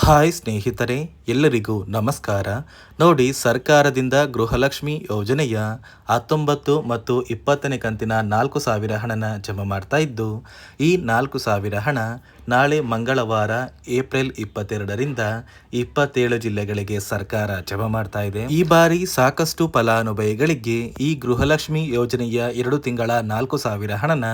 Hi ಸ್ನೇಹಿತರೆ, ಎಲ್ಲರಿಗೂ ನಮಸ್ಕಾರ. ನೋಡಿ, ಸರ್ಕಾರದಿಂದ ಗೃಹಲಕ್ಷ್ಮಿ ಯೋಜನೆಯ ಹತ್ತೊಂಬತ್ತು ಮತ್ತು ಇಪ್ಪತ್ತನೇ ಕಂತಿನ ನಾಲ್ಕು ಸಾವಿರ ಹಣನ ಜಮಾ ಮಾಡ್ತಾ ಇದ್ದು, ಈ ನಾಲ್ಕು ಸಾವಿರ ಹಣ ನಾಳೆ ಮಂಗಳವಾರ, ಏಪ್ರಿಲ್ ಇಪ್ಪತ್ತೆರಡರಿಂದ ಇಪ್ಪತ್ತೇಳು ಜಿಲ್ಲೆಗಳಿಗೆ ಸರ್ಕಾರ ಜಮಾ ಮಾಡ್ತಾ ಇದೆ. ಈ ಬಾರಿ ಸಾಕಷ್ಟು ಫಲಾನುಭವಿಗಳಿಗೆ ಈ ಗೃಹಲಕ್ಷ್ಮಿ ಯೋಜನೆಯ ಎರಡು ತಿಂಗಳ ನಾಲ್ಕು ಸಾವಿರ ಹಣನ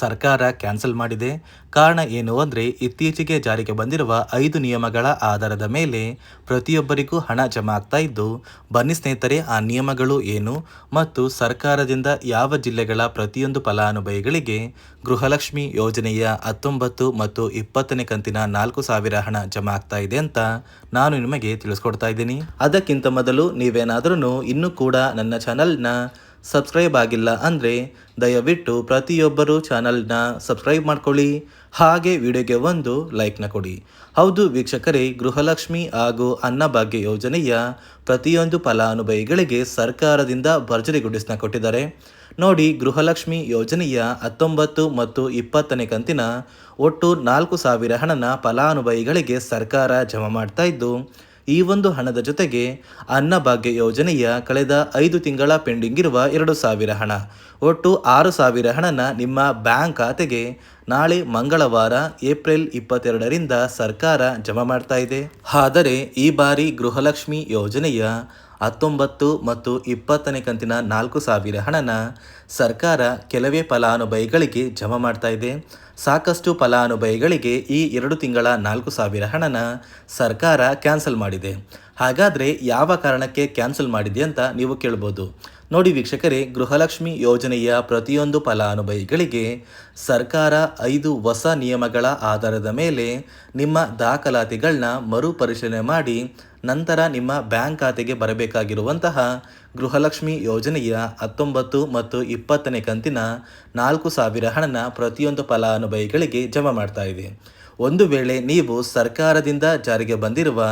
ಸರ್ಕಾರ ಕ್ಯಾನ್ಸಲ್ ಮಾಡಿದೆ. ಕಾರಣ ಏನು ಅಂದರೆ, ಇತ್ತೀಚೆಗೆ ಜಾರಿಗೆ ಬಂದಿರುವ ಐದು ನಿಯಮಗಳ ಆಧಾರದ ಮೇಲೆ ಪ್ರತಿಯೊಬ್ಬರಿಗೂ ಹಣ ಜಮಾ ಆಗ್ತಾ ಇದ್ದು, ಬನ್ನಿ ಸ್ನೇಹಿತರೆ, ಆ ನಿಯಮಗಳು ಏನು ಮತ್ತು ಸರ್ಕಾರದಿಂದ ಯಾವ ಜಿಲ್ಲೆಗಳ ಪ್ರತಿಯೊಂದು ಫಲಾನುಭವಿಗಳಿಗೆ ಗೃಹಲಕ್ಷ್ಮಿ ಯೋಜನೆಯ ಹತ್ತೊಂಬತ್ತು ಮತ್ತು ಇಪ್ಪತ್ತನೇ ಕಂತಿನ ನಾಲ್ಕು ಸಾವಿರ ಹಣ ಜಮಾ ಆಗ್ತಾ ಇದೆ ಅಂತ ನಾನು ನಿಮಗೆ ತಿಳಿಸ್ಕೊಡ್ತಾ ಇದ್ದೀನಿ. ಅದಕ್ಕಿಂತ ಮೊದಲು ನೀವೇನಾದ್ರೂ ಇನ್ನೂ ಕೂಡ ನನ್ನ ಚಾನಲ್ನ ಸಬ್ಸ್ಕ್ರೈಬ್ ಆಗಿಲ್ಲ ಅಂದರೆ ದಯವಿಟ್ಟು ಪ್ರತಿಯೊಬ್ಬರು ಚಾನಲ್ನ ಸಬ್ಸ್ಕ್ರೈಬ್ ಮಾಡ್ಕೊಳ್ಳಿ, ಹಾಗೆ ವಿಡಿಯೋಗೆ ಒಂದು ಲೈಕ್ನ ಕೊಡಿ. ಹೌದು ವೀಕ್ಷಕರೇ, ಗೃಹಲಕ್ಷ್ಮಿ ಹಾಗೂ ಅನ್ನಭಾಗ್ಯ ಯೋಜನೆಯ ಪ್ರತಿಯೊಂದು ಫಲಾನುಭವಿಗಳಿಗೆ ಸರ್ಕಾರದಿಂದ ಭರ್ಜರಿ ಗುಡಿಸ್ನ ಕೊಟ್ಟಿದ್ದಾರೆ. ನೋಡಿ ಗೃಹಲಕ್ಷ್ಮಿ ಯೋಜನೆಯ ಹತ್ತೊಂಬತ್ತು ಮತ್ತು ಇಪ್ಪತ್ತನೇ ಕಂತಿನ ಒಟ್ಟು ನಾಲ್ಕು ಸಾವಿರ ಹಣನ ಫಲಾನುಭವಿಗಳಿಗೆ ಸರ್ಕಾರ ಜಮಾ ಮಾಡ್ತಾ ಇದ್ದು, ಈ ಒಂದು ಹಣದ ಜೊತೆಗೆ ಅನ್ನಭಾಗ್ಯ ಯೋಜನೆಯ ಕಳೆದ ಐದು ತಿಂಗಳ ಪೆಂಡಿಂಗ್ ಇರುವ ಎರಡು ಸಾವಿರ ಹಣ, ಒಟ್ಟು ಆರು ಸಾವಿರ ಹಣನ ನಿಮ್ಮ ಬ್ಯಾಂಕ್ ಖಾತೆಗೆ ನಾಳೆ ಮಂಗಳವಾರ ಏಪ್ರಿಲ್ ಇಪ್ಪತ್ತೆರಡರಿಂದ ಸರ್ಕಾರ ಜಮಾ ಮಾಡ್ತಾ ಇದೆ. ಆದರೆ, ಈ ಬಾರಿ ಗೃಹಲಕ್ಷ್ಮಿ ಯೋಜನೆಯ ಹತ್ತೊಂಬತ್ತು ಮತ್ತು ಇಪ್ಪತ್ತನೇ ಕಂತಿನ ನಾಲ್ಕು ಸಾವಿರ ಹಣನ ಸರ್ಕಾರ ಕೆಲವೇ ಫಲಾನುಭವಿಗಳಿಗೆ ಜಮಾ ಮಾಡ್ತಾ ಇದೆ. ಸಾಕಷ್ಟು ಫಲಾನುಭವಿಗಳಿಗೆ ಈ ಎರಡು ತಿಂಗಳ ನಾಲ್ಕು ಸಾವಿರ ಹಣನ ಸರ್ಕಾರ ಕ್ಯಾನ್ಸಲ್ ಮಾಡಿದೆ. ಹಾಗಾದರೆ ಯಾವ ಕಾರಣಕ್ಕೆ ಕ್ಯಾನ್ಸಲ್ ಮಾಡಿದೆ ಅಂತ ನೀವು ಕೇಳ್ಬೋದು. ನೋಡಿ ವೀಕ್ಷಕರೇ, ಗೃಹಲಕ್ಷ್ಮಿ ಯೋಜನೆಯ ಪ್ರತಿಯೊಂದು ಫಲಾನುಭವಿಗಳಿಗೆ ಸರ್ಕಾರ ಐದು ಹೊಸ ನಿಯಮಗಳ ಆಧಾರದ ಮೇಲೆ ನಿಮ್ಮ ದಾಖಲಾತಿಗಳನ್ನ ಮರುಪರಿಶೀಲನೆ ಮಾಡಿ ನಂತರ ನಿಮ್ಮ ಬ್ಯಾಂಕ್ ಖಾತೆಗೆ ಬರಬೇಕಾಗಿರುವಂತಹ ಗೃಹಲಕ್ಷ್ಮಿ ಯೋಜನೆಯ ಹತ್ತೊಂಬತ್ತು ಮತ್ತು ಇಪ್ಪತ್ತನೇ ಕಂತಿನ ನಾಲ್ಕು ಸಾವಿರ ಹಣನ ಪ್ರತಿಯೊಂದು ಫಲಾನುಭವಿಗಳಿಗೆ ಜಮಾ ಮಾಡ್ತಾ ಇದೆ. ಒಂದು ವೇಳೆ ನೀವು ಸರ್ಕಾರದಿಂದ ಜಾರಿಗೆ ಬಂದಿರುವ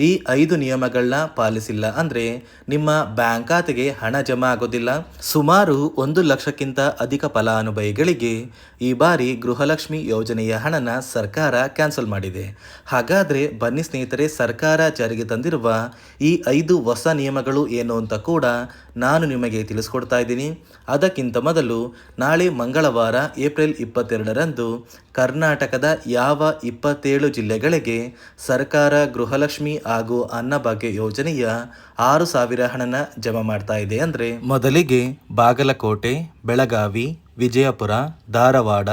ಈ ಐದು ನಿಯಮಗಳನ್ನ ಪಾಲಿಸಿಲ್ಲ ಅಂದರೆ ನಿಮ್ಮ ಬ್ಯಾಂಕ್ ಖಾತೆಗೆ ಹಣ ಜಮಾ ಆಗೋದಿಲ್ಲ. ಸುಮಾರು ಒಂದು ಲಕ್ಷಕ್ಕಿಂತ ಅಧಿಕ ಫಲಾನುಭವಿಗಳಿಗೆ ಈ ಬಾರಿ ಗೃಹಲಕ್ಷ್ಮಿ ಯೋಜನೆಯ ಹಣನ ಸರ್ಕಾರ ಕ್ಯಾನ್ಸಲ್ ಮಾಡಿದೆ. ಹಾಗಾದರೆ ಬನ್ನಿ ಸ್ನೇಹಿತರೆ, ಸರ್ಕಾರ ಜಾರಿಗೆ ತಂದಿರುವ ಈ ಐದು ಹೊಸ ನಿಯಮಗಳು ಏನು ಅಂತ ಕೂಡ ನಾನು ನಿಮಗೆ ತಿಳಿಸ್ಕೊಡ್ತಾ ಇದ್ದೀನಿ. ಅದಕ್ಕಿಂತ ಮೊದಲು ನಾಳೆ ಮಂಗಳವಾರ ಏಪ್ರಿಲ್ ಇಪ್ಪತ್ತೆರಡರಂದು ಕರ್ನಾಟಕದ ಯಾವ ಇಪ್ಪತ್ತೇಳು ಜಿಲ್ಲೆಗಳಿಗೆ ಸರ್ಕಾರ ಗೃಹಲಕ್ಷ್ಮಿ ಹಾಗೂ ಅನ್ನಭಾಗ್ಯ ಯೋಜನೆಯ ಆರು ಸಾವಿರ ಹಣನ ಜಮಾ ಮಾಡ್ತಾ ಇದೆ ಅಂದರೆ ಮೊದಲಿಗೆ ಬಾಗಲಕೋಟೆ, ಬೆಳಗಾವಿ, ವಿಜಯಪುರ, ಧಾರವಾಡ,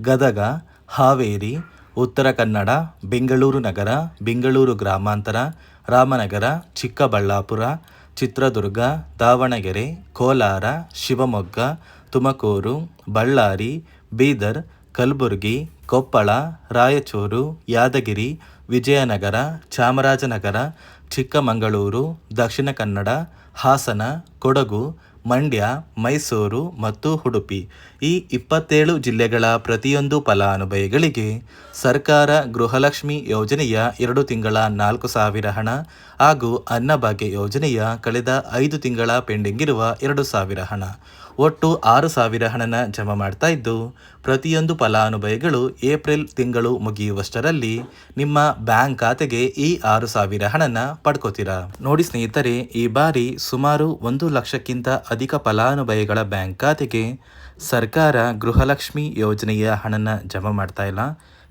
ಗದಗ, ಹಾವೇರಿ, ಉತ್ತರ ಕನ್ನಡ, ಬೆಂಗಳೂರು ನಗರ, ಬೆಂಗಳೂರು ಗ್ರಾಮಾಂತರ, ರಾಮನಗರ, ಚಿಕ್ಕಬಳ್ಳಾಪುರ, ಚಿತ್ರದುರ್ಗ, ದಾವಣಗೆರೆ, ಕೋಲಾರ, ಶಿವಮೊಗ್ಗ, ತುಮಕೂರು, ಬಳ್ಳಾರಿ, ಬೀದರ್, ಕಲಬುರಗಿ ಕೊಪ್ಪಳ, ರಾಯಚೂರು, ಯಾದಗಿರಿ, ವಿಜಯನಗರ, ಚಾಮರಾಜನಗರ, ಚಿಕ್ಕಮಗಳೂರು, ದಕ್ಷಿಣ ಕನ್ನಡ, ಹಾಸನ, ಕೊಡಗು, ಮಂಡ್ಯ, ಮೈಸೂರು ಮತ್ತು ಉಡುಪಿ. ಈ ಇಪ್ಪತ್ತೇಳು ಜಿಲ್ಲೆಗಳ ಪ್ರತಿಯೊಂದು ಫಲಾನುಭವಿಗಳಿಗೆ ಸರ್ಕಾರ ಗೃಹಲಕ್ಷ್ಮಿ ಯೋಜನೆಯ ಎರಡು ತಿಂಗಳ ನಾಲ್ಕು ಸಾವಿರ ಹಣ ಹಾಗೂ ಅನ್ನಭಾಗ್ಯ ಯೋಜನೆಯ ಕಳೆದ ಐದು ತಿಂಗಳ ಪೆಂಡಿಂಗ್ ಇರುವ ಎರಡು ಸಾವಿರ ಹಣ. ಒಟ್ಟು ಆರು ಸಾವಿರ ಹಣನ ಜಮಾ ಮಾಡ್ತಾ ಇದ್ದು, ಪ್ರತಿಯೊಂದು ಫಲಾನುಭವಿಗಳು ಏಪ್ರಿಲ್ ತಿಂಗಳು ಮುಗಿಯುವಷ್ಟರಲ್ಲಿ ನಿಮ್ಮ ಬ್ಯಾಂಕ್ ಖಾತೆಗೆ ಈ ಆರು ಸಾವಿರ ಹಣನ ಪಡ್ಕೋತೀರಾ? ನೋಡಿ ಸ್ನೇಹಿತರೆ, ಈ ಬಾರಿ ಸುಮಾರು ಒಂದು ಲಕ್ಷಕ್ಕಿಂತ ಅಧಿಕ ಫಲಾನುಭವಿಗಳ ಬ್ಯಾಂಕ್ ಖಾತೆಗೆ ಸರ್ಕಾರ ಗೃಹಲಕ್ಷ್ಮಿ ಯೋಜನೆಯ ಹಣನ ಜಮಾ ಮಾಡ್ತಾ ಇಲ್ಲ.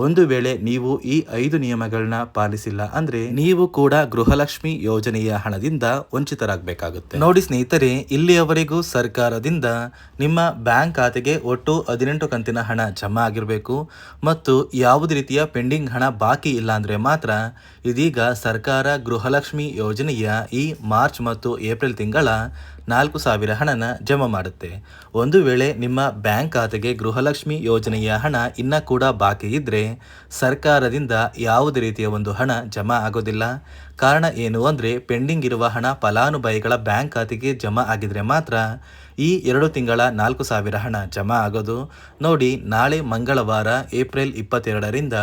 ಒಂದು ವೇಳೆ ನೀವು ಈ ಐದು ನಿಯಮಗಳನ್ನ ಪಾಲಿಸಿಲ್ಲ ಅಂದ್ರೆ ನೀವು ಕೂಡ ಗೃಹಲಕ್ಷ್ಮಿ ಯೋಜನೆಯ ಹಣದಿಂದ ವಂಚಿತರಾಗಬೇಕಾಗುತ್ತೆ. ನೋಡಿ ಸ್ನೇಹಿತರೆ, ಇಲ್ಲಿಯವರೆಗೂ ಸರ್ಕಾರದಿಂದ ನಿಮ್ಮ ಬ್ಯಾಂಕ್ ಖಾತೆಗೆ ಒಟ್ಟು ಹದಿನೆಂಟು ಕಂತಿನ ಹಣ ಜಮಾ ಆಗಿರಬೇಕು ಮತ್ತು ಯಾವುದೇ ರೀತಿಯ ಪೆಂಡಿಂಗ್ ಹಣ ಬಾಕಿ ಇಲ್ಲ ಅಂದ್ರೆ ಮಾತ್ರ ಇದೀಗ ಸರ್ಕಾರ ಗೃಹಲಕ್ಷ್ಮಿ ಯೋಜನೆಯ ಈ ಮಾರ್ಚ್ ಮತ್ತು ಏಪ್ರಿಲ್ ತಿಂಗಳ ನಾಲ್ಕು ಸಾವಿರ ಹಣನ ಜಮಾ ಮಾಡುತ್ತೆ. ಒಂದು ವೇಳೆ ನಿಮ್ಮ ಬ್ಯಾಂಕ್ ಖಾತೆಗೆ ಗೃಹಲಕ್ಷ್ಮಿ ಯೋಜನೆಯ ಹಣ ಇನ್ನೂ ಕೂಡ ಬಾಕಿ ಇದ್ದರೆ ಸರ್ಕಾರದಿಂದ ಯಾವುದೇ ರೀತಿಯ ಒಂದು ಹಣ ಜಮಾ ಆಗೋದಿಲ್ಲ. ಕಾರಣ ಏನು ಅಂದರೆ ಪೆಂಡಿಂಗ್ ಇರುವ ಹಣ ಫಲಾನುಭವಿಗಳ ಬ್ಯಾಂಕ್ ಖಾತೆಗೆ ಜಮಾ ಆಗಿದ್ರೆ ಮಾತ್ರ ಈ ಎರಡು ತಿಂಗಳ ನಾಲ್ಕು ಸಾವಿರ ಹಣ ಜಮಾ ಆಗೋದು. ನೋಡಿ, ನಾಳೆ ಮಂಗಳವಾರ ಏಪ್ರಿಲ್ ಇಪ್ಪತ್ತೆರಡರಿಂದ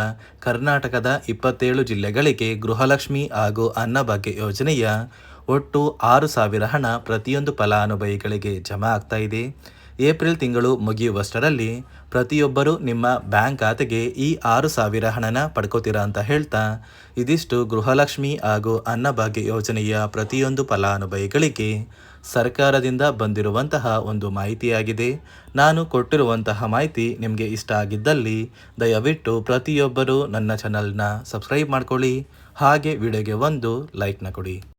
ಕರ್ನಾಟಕದ ಇಪ್ಪತ್ತೇಳು ಜಿಲ್ಲೆಗಳಿಗೆ ಗೃಹಲಕ್ಷ್ಮಿ ಹಾಗೂ ಅನ್ನಭಾಗ್ಯ ಯೋಜನೆಯ ಒಟ್ಟು ಆರು ಸಾವಿರ ಹಣ ಪ್ರತಿಯೊಂದು ಫಲಾನುಭವಿಗಳಿಗೆ ಜಮಾ ಆಗ್ತಾ ಇದೆ. ಏಪ್ರಿಲ್ ತಿಂಗಳು ಮುಗಿಯುವಷ್ಟರಲ್ಲಿ ಪ್ರತಿಯೊಬ್ಬರು ನಿಮ್ಮ ಬ್ಯಾಂಕ್ ಖಾತೆಗೆ ಈ ಆರು ಸಾವಿರ ಹಣನ ಪಡ್ಕೋತೀರಾ ಅಂತ ಹೇಳ್ತಾ, ಇದಿಷ್ಟು ಗೃಹಲಕ್ಷ್ಮಿ ಹಾಗೂ ಅನ್ನಭಾಗ್ಯ ಯೋಜನೆಯ ಪ್ರತಿಯೊಂದು ಫಲಾನುಭವಿಗಳಿಗೆ ಸರ್ಕಾರದಿಂದ ಬಂದಿರುವಂತಹ ಒಂದು ಮಾಹಿತಿಯಾಗಿದೆ. ನಾನು ಕೊಟ್ಟಿರುವಂತಹ ಮಾಹಿತಿ ನಿಮಗೆ ಇಷ್ಟ ಆಗಿದ್ದಲ್ಲಿ ದಯವಿಟ್ಟು ಪ್ರತಿಯೊಬ್ಬರೂ ನನ್ನ ಚಾನಲ್ನ ಸಬ್ಸ್ಕ್ರೈಬ್ ಮಾಡ್ಕೊಳ್ಳಿ. ಹಾಗೆ ವಿಡಿಯೋಗೆ ಒಂದು ಲೈಕ್ನ ಕೊಡಿ.